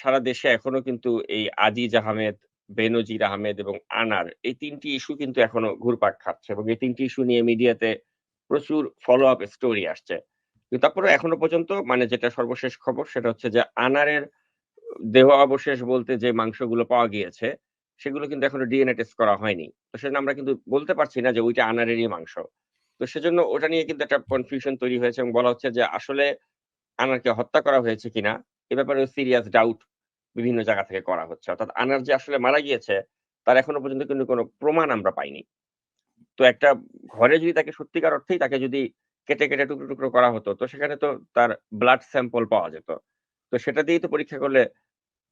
সারা দেশে এখনও কিন্তু এই আজিজ আহমেদ, বেনজির আহমেদ এবং আনার এই তিনটি ইস্যু কিন্তু এখনও ঘুরপাক খাচ্ছে এবং এই ৩ টি ইস্যু নিয়ে মিডিয়াতে প্রচুর ফলো আপ স্টোরি আসছে। কিন্তু তারপরেও এখনও পর্যন্ত মানে যেটা সর্বশেষ খবর সেটা হচ্ছে যে আনারের দেহ অবশেষ বলতে যে মাংসগুলো পাওয়া গিয়েছে, সেগুলো কিন্তু এখনও ডিএনএ টেস্ট করা হয়নি। তো সেজন্য আমরা কিন্তু বলতে পারছি না যে ওইটা আনারেরই মাংস। তো সেজন্য ওটা নিয়ে কিন্তু একটা কনফিউশন তৈরি হয়েছে এবং বলা হচ্ছে যে আসলে আনারকে হত্যা করা হয়েছে কিনা এ ব্যাপারে সিরিয়াস ডাউট বিভিন্ন জায়গা থেকে করা হচ্ছে। অর্থাৎ আনার যে আসলে মারা গিয়েছে তার এখনও পর্যন্ত কিন্তু কোনো প্রমাণ আমরা পাইনি। তো একটা ঘরে যদি তাকে সত্যিকার অর্থেই তাকে যদি কেটে, কেটে টুকরো, টুকরো করা হতো তো সেখানে তো তার ব্লাড স্যাম্পল পাওয়া যেত। তো সেটা দিয়েই তো পরীক্ষা করলে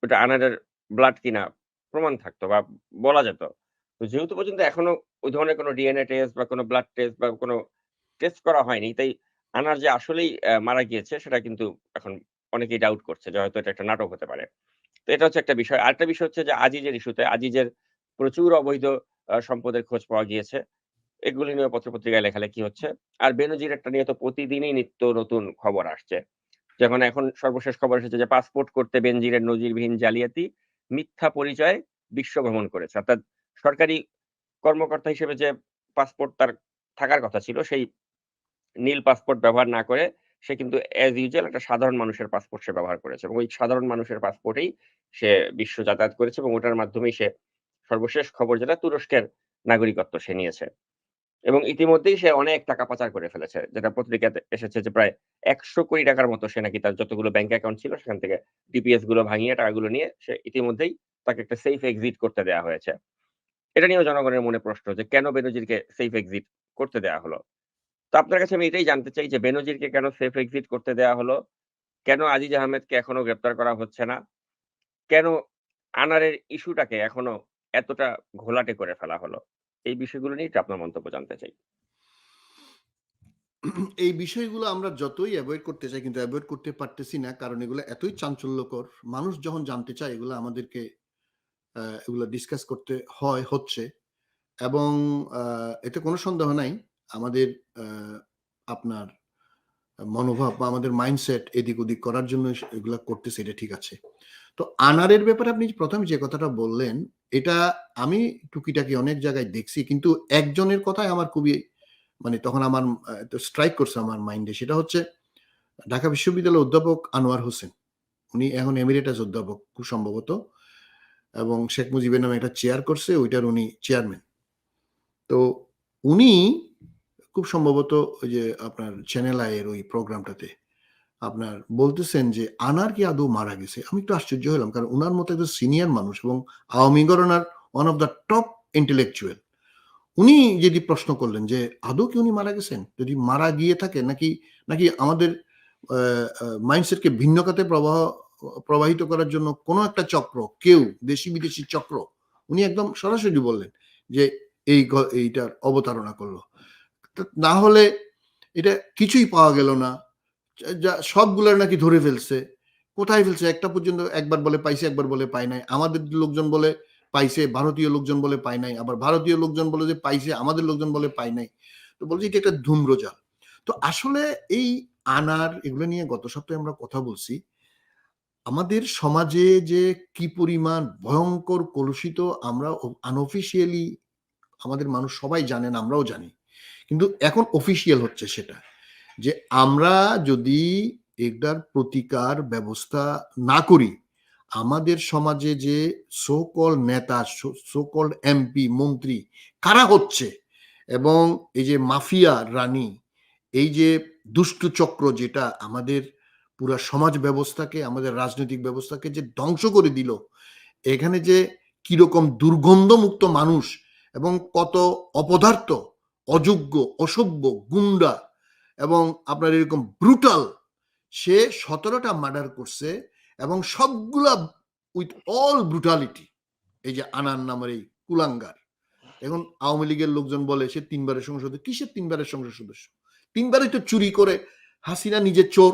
ওটা আনারের ব্লাড কিনা প্রমাণ থাকতো বা বলা যেত। তো যেহেতু পর্যন্ত এখনও ওই ধরনের কোনো ডিএনএ টেস্ট বা কোনো ব্লাড টেস্ট বা কোনো টেস্ট করা হয়নি। তাই আনার যে আসলেই মারা গিয়েছে সেটা কিন্তু এখন অনেকেই ডাউট করছে যে হয়তো এটা একটা নাটক হতে পারে। তো এটা হচ্ছে একটা বিষয়। আরেকটা বিষয় হচ্ছে যে আজিজের ইস্যুতে আজিজের প্রচুর অবৈধ সম্পদের খোঁজ পাওয়া গিয়েছে। এগুলি নিয়ে পত্র-পত্রিকায় লেখালেখি হচ্ছে। আর বেনজির একটা নিয়ে তো প্রতিদিনই নিত্য নতুন খবর আসছে। যেমন এখন সর্বশেষ খবর এসেছে যে পাসপোর্ট করতে বেনজিরের নজিরবিহীন জালিয়াতি, মিথ্যা পরিচয়ে বিশ্ব ভ্রমণ করেছে। অর্থাৎ সরকারি কর্মকর্তা হিসেবে যে পাসপোর্ট তার থাকার কথা ছিল সেই নীল পাসপোর্ট ব্যবহার না করে সে কিন্তু অ্যাজ ইউজুয়াল একটা সাধারণ মানুষের পাসপোর্ট সে ব্যবহার করেছে এবং ওই সাধারণ মানুষের পাসপোর্টেই সে বিশ্ব যাতায়াত করেছে এবং ওটার মাধ্যমেই সে সর্বশেষ খবর যেটা তুরস্কের নাগরিকত্ব সে নিয়েছে। এবং ইতিমধ্যেই সে অনেক টাকা পাচার করে ফেলেছে। যেটা পত্রিকাতে এসেছে যে প্রায় ৳১০০ টাকার মতো সে নাকি তার যতগুলো ব্যাংক অ্যাকাউন্ট ছিল সেখান থেকে ডিপিএসগুলো ভাঙিয়ে টাকাগুলো নিয়ে সে ইতিমধ্যেই তাকে একটা সেফ এক্সিট করতে দেওয়া হয়েছে। এটা নিয়েও জনগণের মনে প্রশ্ন যে কেন বেনজিরকে সেফ এক্সিট করতে দেয়া হলো? তো আপনার কাছে আমি এটাই জানতে চাই যে বেনজিরকে কেন সেফ এক্সিট করতে দেয়া হলো? কেন আজিজ আহমেদকে এখনও গ্রেপ্তার করা হচ্ছে না? কেন আনারের ইস্যুটাকে এখনও এতটা ঘোলাটে করে ফেলা হলো? এই বিষয়গুলো নিয়ে আপনার মন্তব্য জানতে চাই। এই বিষয়গুলো আমরা যতই এভয়েড করতে চাই কিন্তু এভয়েড করতে পারতেছি না। কারণ এগুলো এতই চাঞ্চল্যকর। মানুষ যখন জানতে চায় এগুলো আমাদেরকে এগুলো ডিসকাস করতে হয়, হচ্ছে। এবং এতে কোনো সন্দেহ নাই আমাদের আপনার মনোভাব বা আমাদের মাইন্ডসেট এদিক ওদিক করার জন্য এগুলা করতেছে এটা ঠিক আছে। তো আনারের ব্যাপারে আপনি ১ম যে কথাটা বললেন, এটা আমি টুকিটাকি অনেক জায়গায় দেখছি। কিন্তু একজনের কথাই আমার খুবই মানে তখন আমার স্ট্রাইক করছে আমার মাইন্ডে। সেটা হচ্ছে ঢাকা বিশ্ববিদ্যালয়ের অধ্যাপক আনোয়ার হোসেন। উনি এখন এমিরেটাস অধ্যাপক খুব সম্ভবত। এবং শেখ মুজিবের নামে একটা চেয়ার করছে, ওইটার উনি চেয়ারম্যান। তো উনি খুব সম্ভবত ওই যে আপনার চ্যানেল আই এর ওই প্রোগ্রামটাতে আপনার বলতেছেন যে, "আনার কি আদৌ মারা গেছে?" আমি একটু আশ্চর্য হলাম। কারণ উনার মতো একজন সিনিয়র মানুষ এবং আওয়ামী ঘরানার one of the top intellectual. উনি যদি প্রশ্ন করলেন যে, "আদৌ কি উনি মারা গেছেন? যদি মারা গিয়ে থাকেন নাকি, নাকি আমাদের মাইন্ডসেটকে ভিন্ন খাতে প্রবাহ প্রবাহিত করার জন্য কোনো একটা চক্র, কেউ দেশি-বিদেশি চক্র" উনি একদম সরাসরি বললেন যে, এই এইটার অবতারণা করল। না হলে এটা কিছুই পাওয়া গেল না। যা সবগুলার নাকি ধরে ফেলছে। কোথায় ফেলছে? একটা পর্যন্ত একবার বলে পাইছে, একবার বলে পায় নাই। আমাদের লোকজন বলে পাইছে, ভারতীয় লোকজন বলে পায় নাই। আবার ভারতীয় লোকজন বলে যে পাইছে, আমাদের লোকজন বলে পায় নাই। তো বলছি এটা একটা ধূম্রজাল। তো আসলে এই আনার এগুলো নিয়ে গত সপ্তাহে আমরা কথা বলছি। আমাদের সমাজে যে কি পরিমাণ ভয়ঙ্কর কলুষিত আমরা ও আনঅফিশিয়ালি আমাদের মানুষ সবাই জানেন, আমরাও জানি। কিন্তু এখন অফিসিয়াল হচ্ছে সেটা। যে আমরা যদি এটার প্রতিকার ব্যবস্থা না করি, আমাদের সমাজে যে সো কল্ড নেতা, সো সো এমপি, মন্ত্রী কারা হচ্ছে এবং এই যে মাফিয়া রানী, এই যে দুষ্ট চক্র যেটা আমাদের পুরা সমাজ ব্যবস্থাকে, আমাদের রাজনৈতিক ব্যবস্থাকে যে ধ্বংস করে দিল। এখানে যে কীরকম দুর্গন্ধমুক্ত মানুষ এবং কত অপদার্থ, অযোগ্য, অসভ্য, গুন্ডা এবং আপনার এরকম ব্রুটাল সে সতেরোটা মার্ডার করছে এবং সবগুলা উইথ অল ব্রুটালিটি। এই যে আনার নামের এই কুলাঙ্গার। এখন আওয়ামী লীগের লোকজন বলে সে তিনবারের সংসদ। কিসের তিনবারের সংসদ সদস্য? ৩ বারই তো চুরি করে হাসিনা নিজে চোর,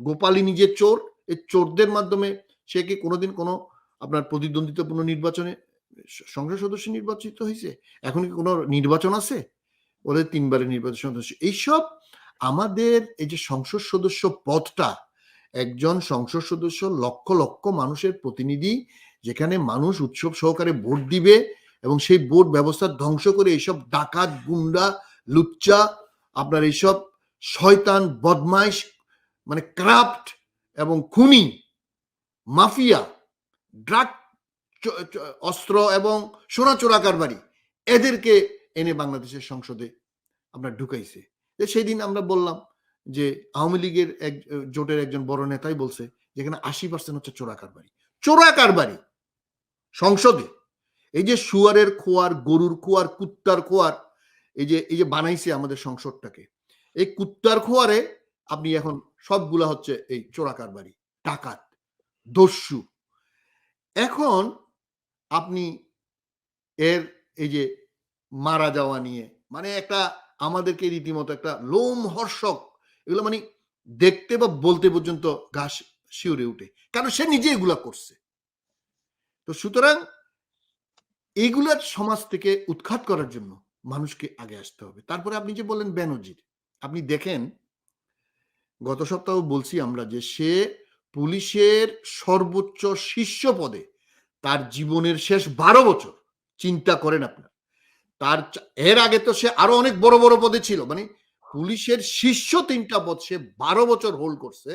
গোপালী নিজে চোর। এই চোরদের মাধ্যমে সে কি কোনোদিন কোনো আপনার প্রতিদ্বন্দ্বিতাপূর্ণ নির্বাচনে সংসদ সদস্য নির্বাচিত হয়েছে এখন কি কোনো নির্বাচন আছে? ওদের ৩ বারের নির্বাচন সদস্য। এইসব আমাদের এই যে সংসদ সদস্য পদটা, একজন সংসদ সদস্য লক্ষ লক্ষ মানুষের প্রতিনিধি, যেখানে মানুষ উৎসব সহকারে ভোট দিবে এবং সেই ভোট ব্যবস্থা ধ্বংস করে এইসব ডাকাত, গুন্ডা, লুচ্চা, আপনার এইসব শয়তান, বদমাইশ মানে ক্রাফট এবং খুনি, মাফিয়া, ড্রাগ অস্ত্র এবং সোনা চোরা কারবারি, এদেরকে এনে বাংলাদেশের সংসদে আপনার ঢুকাইছে। যে সেই দিন আমরা বললাম যে আওয়ামী লীগের এক জোটের একজন বড় নেতাই বলছে যেখানে আশি পার্সেন্ট হচ্ছে চোরা কারবারি। চোরা কারবারি! সংসদে! এই যে শুয়ারের খোয়ার, গরুর খোয়ার, কুত্তার খোয়ার, এই যে এই যে বানাইছে আমাদের সংসদটাকে, এই কুত্তার খোয়ারে আপনি এখন সবগুলা হচ্ছে এই চোরা কারবারি, ডাকাত, দস্যু। এখন আপনি এর এই যে মারা যাওয়া নিয়ে। মানে একটা আমাদেরকে রীতিমতো একটা লোম হর্ষক এগুলো মানে দেখতে বা বলতে পর্যন্ত ঘাস শিউরে উঠে। কারণ সে নিজে এগুলা করছে। তো সুতরাং এইগুলার সমাজ থেকে উৎখাত করার জন্য মানুষকে আগে আসতে হবে। তারপরে আপনি যে বললেন ব্যানজির আপনি দেখেন, গত সপ্তাহ বলছি আমরা যে সে পুলিশের সর্বোচ্চ শীর্ষ পদে তার জীবনের শেষ বারো বছর চিন্তা করেন আপনার। তার এর আগে তো সে আরও অনেক বড় বড় পদে ছিল। মানে পুলিশের শীর্ষ তিনটা পদ সে বারো বছর হোল্ড করছে।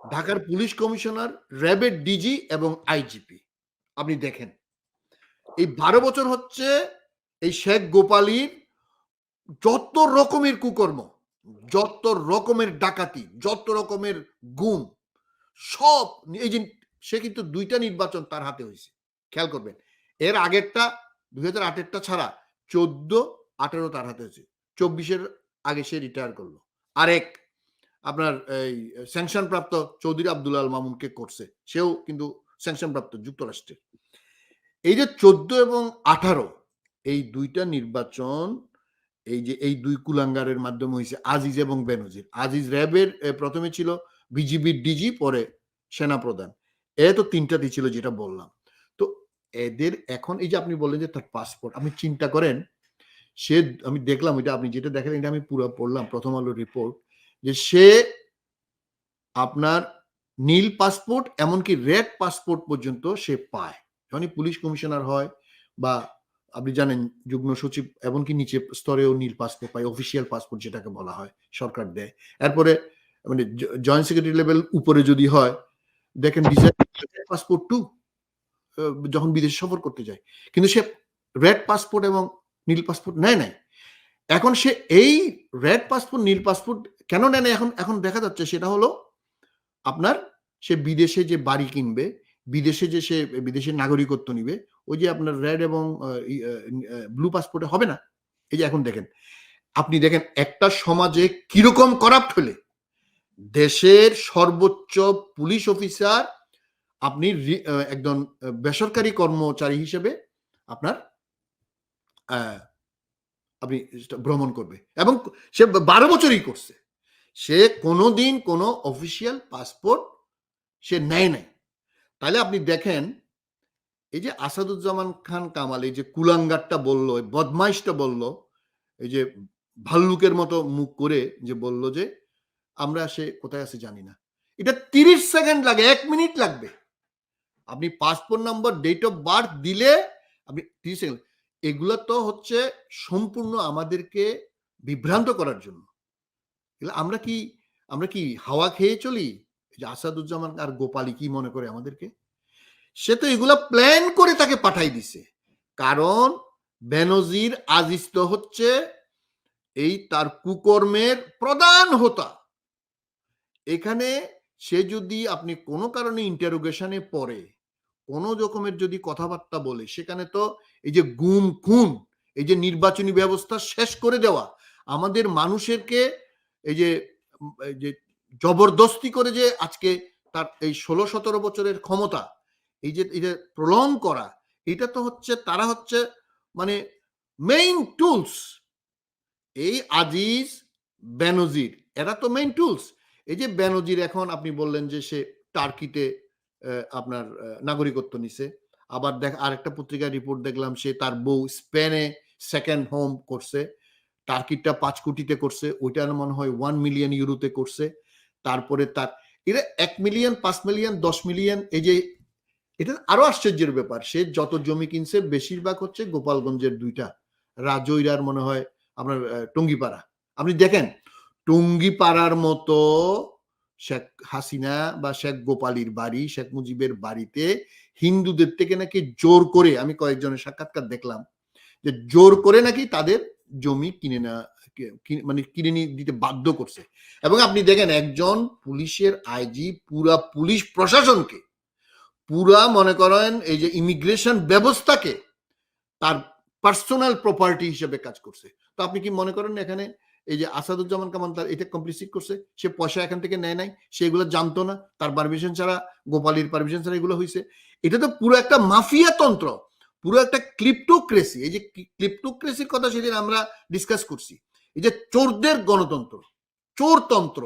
ঢাকার পুলিশ কমিশনার, র্যাবের ডিজি এবং আইজিপি। আপনি দেখেন। এই বারো বছর হচ্ছে এই শেখ গোপালীর যত রকমের কুকর্ম, যত রকমের ডাকাতি, যত রকমের গুম, সব, এই যে সে কিন্তু দুইটা নির্বাচন তার হাতে হয়েছে। খেয়াল করবেন। এর আগেরটা দুই হাজার আটেরটা ছাড়া চোদ্দ আঠেরো তার হাতে হয়েছে। চব্বিশের আগে সে রিটায়ার করল। আরেক আপনার এই স্যাংশন প্রাপ্ত চৌধুরী আব্দুল আল মামুনকে করছে। সেও কিন্তু স্যাংশন প্রাপ্ত যুক্তরাষ্ট্রের। এই যে চোদ্দ এবং আঠারো, এই দুইটা নির্বাচন, এই যে এই দুই কুলাঙ্গারের মাধ্যমে হয়েছে আজিজ এবং বেনজির। আজিজ র্যাবের প্রথমে ছিল বিজিবির ডিজি, পরে সেনা প্রধান এ তো তিনটাতে ছিল যেটা বললাম। এদের এখন এই যে আপনি বললেন যে তার পাসপোর্ট আপনি চিন্তা করেন, সে, আমি দেখলাম এটা আপনি যেটা দেখেন এটা আমি পুরো পড়লাম, প্রথম আলো রিপোর্ট যে সে আপনার নীল পাসপোর্ট এমনকি রেড পাসপোর্ট পর্যন্ত সে পায়। যখনই পুলিশ কমিশনার হয় বা আপনি জানেন যুগ্ম সচিব এমনকি নিচে স্তরেও নীল পাসপোর্ট পায় অফিসিয়াল পাসপোর্ট যেটাকে বলা হয়, সরকার দেয়। এরপরে মানে জয়েন্ট সেক্রেটারি লেভেল উপরে যদি হয়, দেখেন পাসপোর্ট টু যখন বিদেশ সফর করতে যায়। কিন্তু সে রেড পাসপোর্ট এবং নীল পাসপোর্ট নেয় নাই। এখন সে এই রেড পাসপোর্ট নীল পাসপোর্ট কেন নেয় এখন এখন দেখা যাচ্ছে সেটা হলো আপনার সে বিদেশে যে বাড়ি কিনবে, বিদেশে যে সে বিদেশের নাগরিকত্ব নিবে, ওই যে আপনার রেড এবং ব্লু পাসপোর্টে হবে না? এই যে এখন দেখেন, আপনি দেখেন একটা সমাজে কীরকম করাপ্ট হলে দেশের সর্বোচ্চ পুলিশ অফিসার আপনি একজন বেসরকারি কর্মচারী হিসেবে আপনার আপনি ভ্রমণ করবে। এবং সে বারো বছরই করছে। সে কোনোদিন কোনো অফিসিয়াল পাসপোর্ট সে নেয় নাই। তাহলে আপনি দেখেন, এই যে আসাদুজ্জামান খান কামাল, এই যে কুলাঙ্গারটা বলল বদমাইশটা বলল, এই যে ভাল্লুকের মতো মুখ করে যে বলল যে, আমরা সে কোথায় আছে জানি না। এটা তিরিশ সেকেন্ড লাগে, এক মিনিট লাগবে। আপনি passport number date of birth দিলে আপনি এগুলো তো হচ্ছে সম্পূর্ণ আমাদেরকে বিভ্রান্ত করার জন্য। আমরা কি আমরা কি হাওয়া খেয়ে চলি? যে আসাদুজ্জামান আর গোপালী কি মনে করে আমাদেরকে? সে তো এগুলা প্ল্যান করে তাকে পাঠাই দিছে। কারণ বেনজির আজিজ তো হচ্ছে এই তার কুকর্মের প্রধান হোতা। এখানে সে যদি আপনি কোনো কারণে ইন্টারোগেশনে পড়ে, কোনো রকমের যদি কথাবার্তা বলে, সেখানে তো এই যে গুম, খুন, এই যে নির্বাচনী ব্যবস্থা শেষ করে দেওয়া, আমাদের মানুষেরকে এই যে যে জবরদস্তি করে যে আজকে তার এই ষোলো সতেরো বছরের ক্ষমতা, এই যে এই যে প্রলং করা, এটা তো হচ্ছে, তারা হচ্ছে মানে মেইন টুলস এই আজিজ, বেনজির, এরা তো মেইন টুলস এই যে ব্যানজির এখন আপনি বললেন যে সে টার্কিতে আপনার নাগরিকত্ব নিছে। আবার দেখ, আরেকটা পত্রিকার রিপোর্ট দেখলাম সে তার বউ স্পেনে সেকেন্ড হোম করছে। টার্কিটা পাঁচ কোটিতে করছে, ওইটার মনে হয় ওয়ান মিলিয়ন ইউরোতে করছে। তারপরে তার, এরা এক মিলিয়ন, পাঁচ মিলিয়ন, দশ মিলিয়ন, এই যে, এটা আরও আশ্চর্যের ব্যাপার। সে যত জমি কিনছে, বেশিরভাগ হচ্ছে গোপালগঞ্জের দুইটা। রাজৈরার মনে হয় আপনার টঙ্গিপাড়া। আপনি দেখেন টঙ্গিপাড়ার মতো শেখ হাসিনা বা শেখ গোপালীর বাড়ি, শেখ মুজিবের বাড়িতে হিন্দুদের থেকে নাকি জোর করে, আমি কয়েকজনের সাক্ষাৎকার দেখলাম, যে জোর করে নাকি তাদের জমি কিনে না মানে কিনে নিয়ে দিতে বাধ্য করছে। এবং আপনি দেখেন একজন পুলিশের আইজি, পুরা পুলিশ প্রশাসনকে, পুরা মনে করেন এই যে ইমিগ্রেশন ব্যবস্থাকে তার পার্সোনাল প্রপার্টি হিসেবে কাজ করছে। তো আপনি কি মনে করেন এখানে এই যে আসাদুজ্জামান কামান তার এটা কমপ্লিসিট করছে, সে পয়সা এখান থেকে নেয় নাই, সে এগুলো জানতো না, তার পারমিশন ছাড়া, গোপালীর পারমিশন ছাড়া এগুলো হয়েছে এটা তো পুরো একটা মাফিয়া তন্ত্র, পুরো একটা ক্লিপ্টোক্রেসি, এই যে ক্লিপ্টোক্রেসির কথা সেদিন আমরা ডিসকাস করছি। এই যে চোরদের গণতন্ত্র চোরতন্ত্র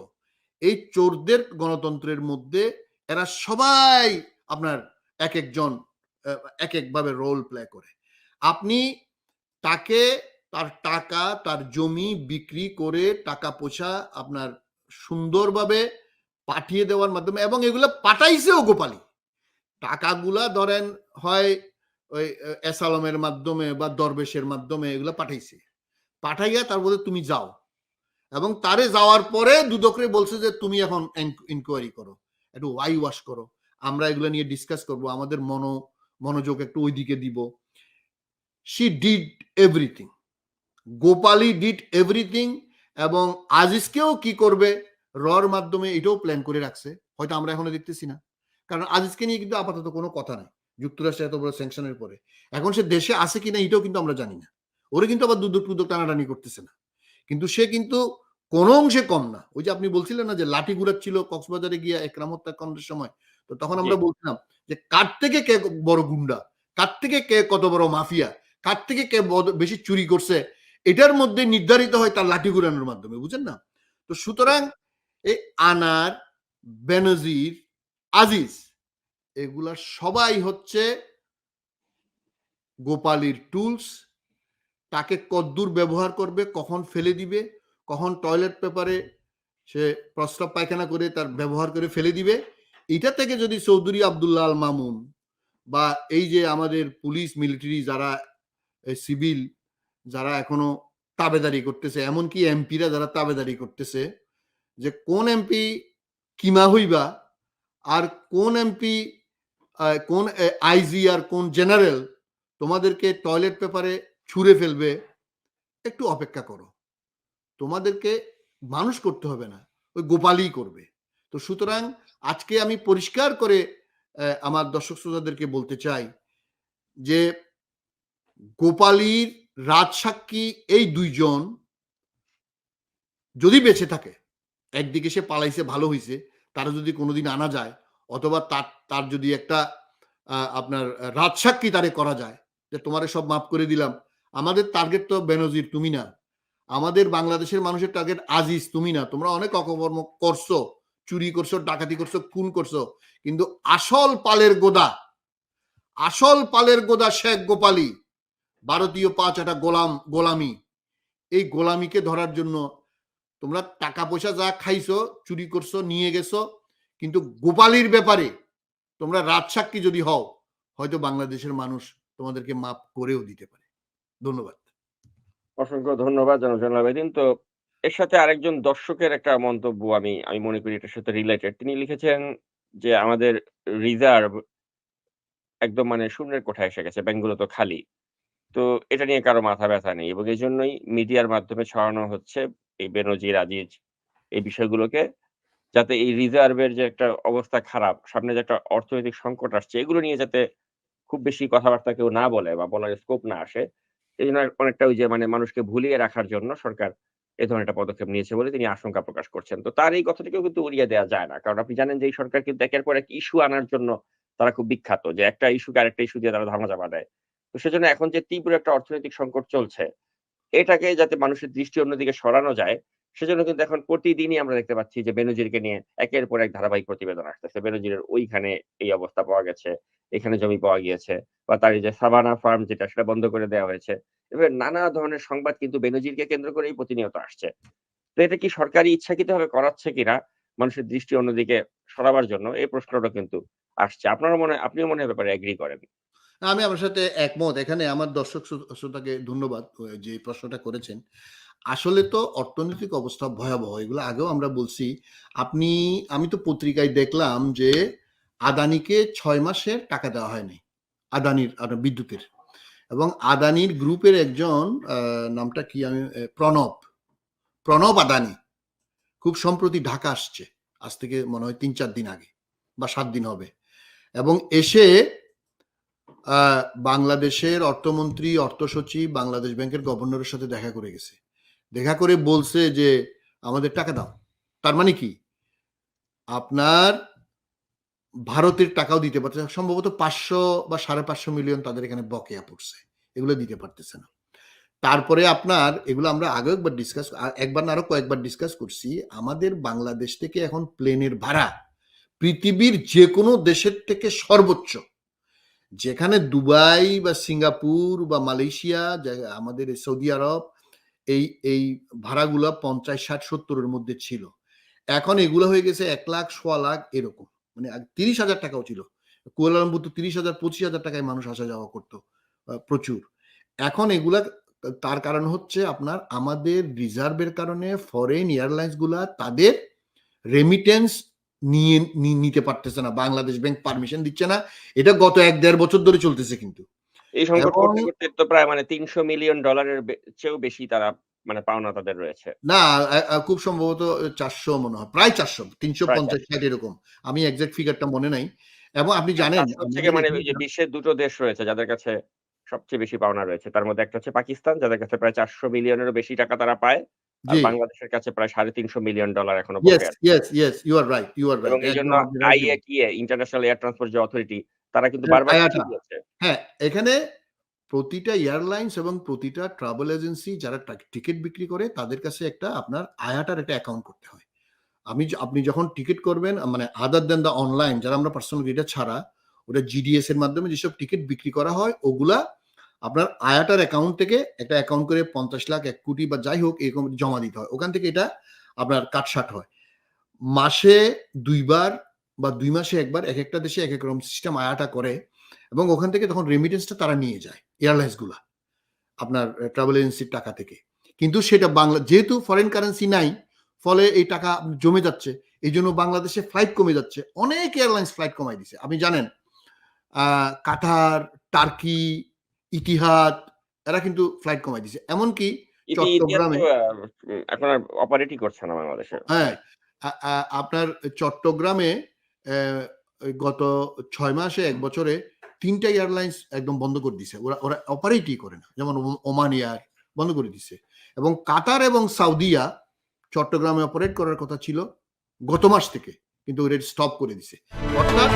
এই চোরদের গণতন্ত্রের মধ্যে এরা সবাই আপনার এক একজন এক একভাবে রোল প্লে করে। আপনি তাকে তার টাকা, তার জমি বিক্রি করে টাকা পয়সা আপনার সুন্দরভাবে পাঠিয়ে দেওয়ার মাধ্যমে এবং এগুলো পাঠাইছেও গোপালী টাকাগুলা ধরেন হয় ওই এসালমের মাধ্যমে বা দরবেশের মাধ্যমে এগুলো পাঠাইছে। পাঠাইয়া তার বলে তুমি যাও। এবং তারে যাওয়ার পরে দুদকরে বলছে যে, তুমি এখন ইনকোয়ারি করো, একটু ওয়াই ওয়াশ করো। আমরা এগুলো নিয়ে ডিসকাস করব, আমাদের মনো, মনোযোগ একটু ওইদিকে দিব। She did everything Gopali did everything এবং আজিজকেও কি করবে? রর মাধ্যমে এটাও প্ল্যান করে রাখছে। হয়তো আমরা এখনও দেখতেছি না। কারণ আজিজকে নিয়ে কিন্তু আপাতত কোনো কথা নাই। যুক্তরাষ্ট্রে এত বড় স্যাংশনের পরে। এখন সে দেশে আছে কিনা এটাও কিন্তু আমরা জানি না। ওরে কিন্তু আবার দুদক টুদক টানাটানি করতেছে না। কিন্তু সে কিন্তু কোন অংশে কম না। ওই যে আপনি বলছিলেন না যে লাঠি ঘুরাচ্ছিল কক্সবাজারে গিয়া একরাম হত্যাকাণ্ডের সময়? তো তখন আমরা বলছিলাম যে কার থেকে কে বড় গুন্ডা? কার থেকে কে কত বড় মাফিয়া? কার থেকে কে বেশি চুরি করছে? এটার মধ্যে নির্ধারিত হয় তার লাঠি ঘুরানোর মাধ্যমে, বুঝেন না? তো সুতরাং এই আনার, বেনজির, আজিজ, এগুলা সবাই হচ্ছে গোপালীর টুলস। তাকে কদ্দূর ব্যবহার করবে, কখন ফেলে দিবে, কখন টয়লেট পেপারে সে প্রস্রাব পায়খানা করে তার ব্যবহার করে ফেলে দিবে। এটা থেকে যদি চৌধুরী আবদুল্লাহ আল মামুন বা এই যে আমাদের পুলিশ, মিলিটারি যারা সিভিল যারা এখনও তাবেদারি করতেছে, এমনকি এমপিরা যারা তাবেদারি করতেছে, যে কোন এমপি কিমা হইবা আর কোন এমপি কোন আইজি আর কোন জেনারেল তোমাদেরকে টয়লেট পেপারে ছুঁড়ে ফেলবে, একটু অপেক্ষা করো। তোমাদেরকে মানুষ করতে হবে না, ওই গোপালই করবে। তো সুতরাং আজকে আমি পরিষ্কার করে আমার দর্শক শ্রোতাদেরকে বলতে চাই যে গোপালীর রাজসাক্ষী এই দুইজন যদি বেঁচে থাকে, একদিকে সে পালাইছে, ভালো হইছে, তারা যদি কোনোদিন আনা যায়, অথবা তার তার যদি একটা আপনার রাজসাক্ষী তারে করা যায়, যে তোমারে সব মাফ করে দিলাম। আমাদের টার্গেট তো বেনজির, তুমি না। আমাদের বাংলাদেশের মানুষের টার্গেট আজিজ, তুমি না। তোমরা অনেক অকর্ম করছ, চুরি করছ, ডাকাতি করছ, খুন করছ, কিন্তু আসল পালের গোদা, আসল পালের গোদা শেখ গোপালী ভারতীয় পাঁচ একটা গোলাম, গোলামি। এই গোলামিকে ধরার জন্য তোমরা টাকা পয়সা যা খাইছো, চুরি করছ, নিয়ে গেছো, কিন্তু গোপালীর ব্যাপারে তোমরা রাজসাক্ষী যদি হও, হয়তো বাংলাদেশের মানুষ তোমাদেরকে মাফ করেও দিতে পারে। ধন্যবাদ। অসংখ্য ধন্যবাদ জনজনাল তো এর সাথে আরেকজন দর্শকের একটা মন্তব্য আমি আমি মনে করি এটার সাথে রিলেটেড তিনি লিখেছেন যে আমাদের রিজার্ভ একদম মানে শূন্যের কোঠায় এসে গেছে ব্যাংকগুলো তো খালি। তো এটা নিয়ে কারও মাথা ব্যথা নেই এবং এই জন্যই মিডিয়ার মাধ্যমে ছড়ানো হচ্ছে এই বেনজির আজিজ এই বিষয়গুলোকে যাতে এই রিজার্ভের যে একটা অবস্থা খারাপ, সামনে যে একটা অর্থনৈতিক সংকট আসছে, এগুলো নিয়ে যাতে খুব বেশি কথাবার্তা কেউ না বলে বা বলার স্কোপ না আসে এই জন্য অনেকটা ওই যে মানে মানুষকে ভুলিয়ে রাখার জন্য সরকার এ ধরনের একটা পদক্ষেপ নিয়েছে বলে তিনি আশঙ্কা প্রকাশ করছেন। তো তার এই কথাটিকেও কিন্তু উড়িয়ে দেওয়া যায় না। কারণ আপনি জানেন যে এই সরকার কিন্তু একের পর এক ইস্যু আনার জন্য তারা খুব বিখ্যাত যে একটা ইস্যুকে আরেকটা ইস্যু দিয়ে তারা ধামা দেয়। তো সেজন্য এখন যে তীব্র একটা অর্থনৈতিক সংকট চলছে, এটাকে যাতে মানুষের দৃষ্টি অন্যদিকে সরানো যায়, সেজন্য কিন্তু এখন প্রতিদিনই আমরা দেখতে পাচ্ছি যে বেনজিরকে নিয়ে একের পর এক ধারাবাহিক প্রতিবেদন আসতেছে বেনজিরের ওইখানে এই অবস্থা পাওয়া গেছে, এখানে জমি পাওয়া গিয়েছে বা তার যে সাবানা ফার্ম যেটা, সেটা বন্ধ করে দেওয়া হয়েছে এবার নানা ধরনের সংবাদ কিন্তু বেনজিরকে কেন্দ্র করেই প্রতিনিয়ত আসছে তো এটা কি সরকারি ইচ্ছাকৃতভাবে করাচ্ছে কিনা মানুষের দৃষ্টি অন্যদিকে সরাবার জন্য, এই প্রশ্নটা কিন্তু আসছে। আপনারও মনে আপনিও মনে হয় ব্যাপারে এগ্রি করেন? আমি আমার সাথে একমত। এখানে আমার দর্শক শ্রোতাকে ধন্যবাদ যে প্রশ্নটা করেছেন। আসলে তো অর্থনৈতিক অবস্থা ভয়াবহ। এগুলো আগেও আমরা বলছি। আপনি, আমি তো পত্রিকায় দেখলাম যে আদানিকে ছয় মাসের টাকা দেওয়া হয়নি। আদানির বিদ্যুতের। এবং আদানির গ্রুপের একজন নামটা কি আমি প্রণব। প্রণব আদানি, খুব সম্প্রতি ঢাকা আসছে। আজ থেকে মনে হয় ৩-৪ দিন আগে বা সাত দিন হবে। এবং এসে বাংলাদেশের অর্থমন্ত্রী, অর্থসচিব, বাংলাদেশ ব্যাংকের গভর্নরের সাথে দেখা করে গেছে। দেখা করে বলছে যে, "আমাদের টাকা দাও।" তার মানে কি? আপনার ভারতের টাকাও দিতে পারছে সম্ভবত ৫০০ বা ৫৫০ মিলিয়ন তাদের এখানে বকেয়া পড়ছে। এগুলো দিতে পারতেছে না। তারপরে আপনার এগুলো আমরা আগে একবার ডিসকাস একবার না আরও কয়েকবার ডিসকাস করছি। আমাদের বাংলাদেশ থেকে এখন প্লেনের ভাড়া পৃথিবীর যে কোনো দেশের থেকে সর্বোচ্চ। যেখানে দুবাই বা সিঙ্গাপুর বা মালয়েশিয়া আমাদের সৌদি আরব এই এই ভাড়াগুলো পঞ্চাশ ষাট সত্তরের মধ্যে ছিল। এখন এগুলো হয়ে গেছে এক লাখ, সোয়া লাখ এরকম। মানে তিরিশ হাজার টাকাও ছিল। কুয়ালালামপুর তো ৩০,০০০, ২৫,০০০ টাকায় মানুষ আসা যাওয়া করত। প্রচুর। এখন এগুলা তার কারণ হচ্ছে আপনার আমাদের রিজার্ভের কারণে ফরেন এয়ারলাইন্সগুলা তাদের রেমিটেন্স নিয়ে নিতে পারতেছে না। বাংলাদেশ ব্যাংক পারমিশন দিচ্ছে না। এটা গত ১-১.৫ বছর ধরে চলতেছে কিন্তু। এই সংকট করতে, করতে তো প্রায় মানে $৩০০ মিলিয়ন ডলারের চেয়েও বেশি তারা মানে পাওনা তাদের রয়েছে। না, খুব সম্ভবত ৪০০ মনে হয়। প্রায় ৪০০ প্রায় ৩৫০, ৬০ এরকম। আমি এক্সাক্ট ফিগারটা মনে নাই। এবং আপনি জানেন ৪০০ থেকে মানে যে বিশ্বের ২ টো দেশ রয়েছে যাদের কাছে সবচেয়ে বেশি পাওনা রয়েছে। তার মধ্যে একটা হচ্ছে পাকিস্তান যাদের কাছে প্রায় ৪০০ মিলিয়নেরও বেশি টাকা তারা পায়। আর বাংলাদেশের কাছে প্রায় $৩৫০ মিলিয়ন ডলার এখনও। You are right, you are right. এইজন্য একদম আপনি রাইট ইন্টারন্যাশনাল এয়ার ট্রান্সপোর্ট যে অথরিটি তারা কিন্তু হ্যাঁ, বারবার। হ্যাঁ, এখানে প্রতিটা এয়ারলাইন্স এবং প্রতিটা ট্রাভেল এজেন্সি যারা টিকেট বিক্রি করে তাদের কাছে একটা আপনার আয়াটার একটা অ্যাকাউন্ট করতে হয়। আমি আপনি যখন টিকিট করবেন মানে আদার দেন দ্যা অনলাইন যারা আমরা পার্সোনাল এটা ছাড়া ওটা জিডিএস এর মাধ্যমে যেসব টিকিট বিক্রি করা হয় ওগুলা আপনার আয়াটার অ্যাকাউন্ট থেকে একটা অ্যাকাউন্ট করে ৫০ লাখ, এক কোটি বা যাই হোক এরকম জমা দিতে হয়। ওখান থেকে এটা আপনার কাটসাট হয়। মাসে দুইবার বা দুই মাসে একবার এক একটা দেশে এক এক রকম সিস্টেম আয়াটা করে এবং ওখান থেকে তখন রেমিটেন্সটা তারা নিয়ে যায় এয়ারলাইন্সগুলা। আপনার ট্রাভেল এজেন্সির টাকা থেকে। কিন্তু সেটা বাংলা যেহেতু ফরেন কারেন্সি নাই, ফলে এই টাকা জমে যাচ্ছে। এই জন্য বাংলাদেশে ফ্লাইট কমে যাচ্ছে। অনেক এয়ারলাইন্স ফ্লাইট কমায় দিছে। আপনি জানেন আ কাতার, টার্কি, ইতিহাদ এরা কিন্তু ফ্লাইট কমায় দিছে। এমনকি চট্টগ্রামে এখন অপারেটই করছে না বাংলাদেশে। হ্যাঁ, আপনার চট্টগ্রামে গত ৬ মাসে ১ বছরে ৩ টা এয়ারলাইন্স একদম বন্ধ করে দিছে। ওরা ওরা অপারেটই করে না। যেমন ওমান এয়ার বন্ধ করে দিছে। এবং কাতার এবং সাউদিয়া চট্টগ্রামে অপারেট করার কথা ছিল গত মাস থেকে। কিন্তু ওরা স্টপ করে দিছে। অর্থাৎ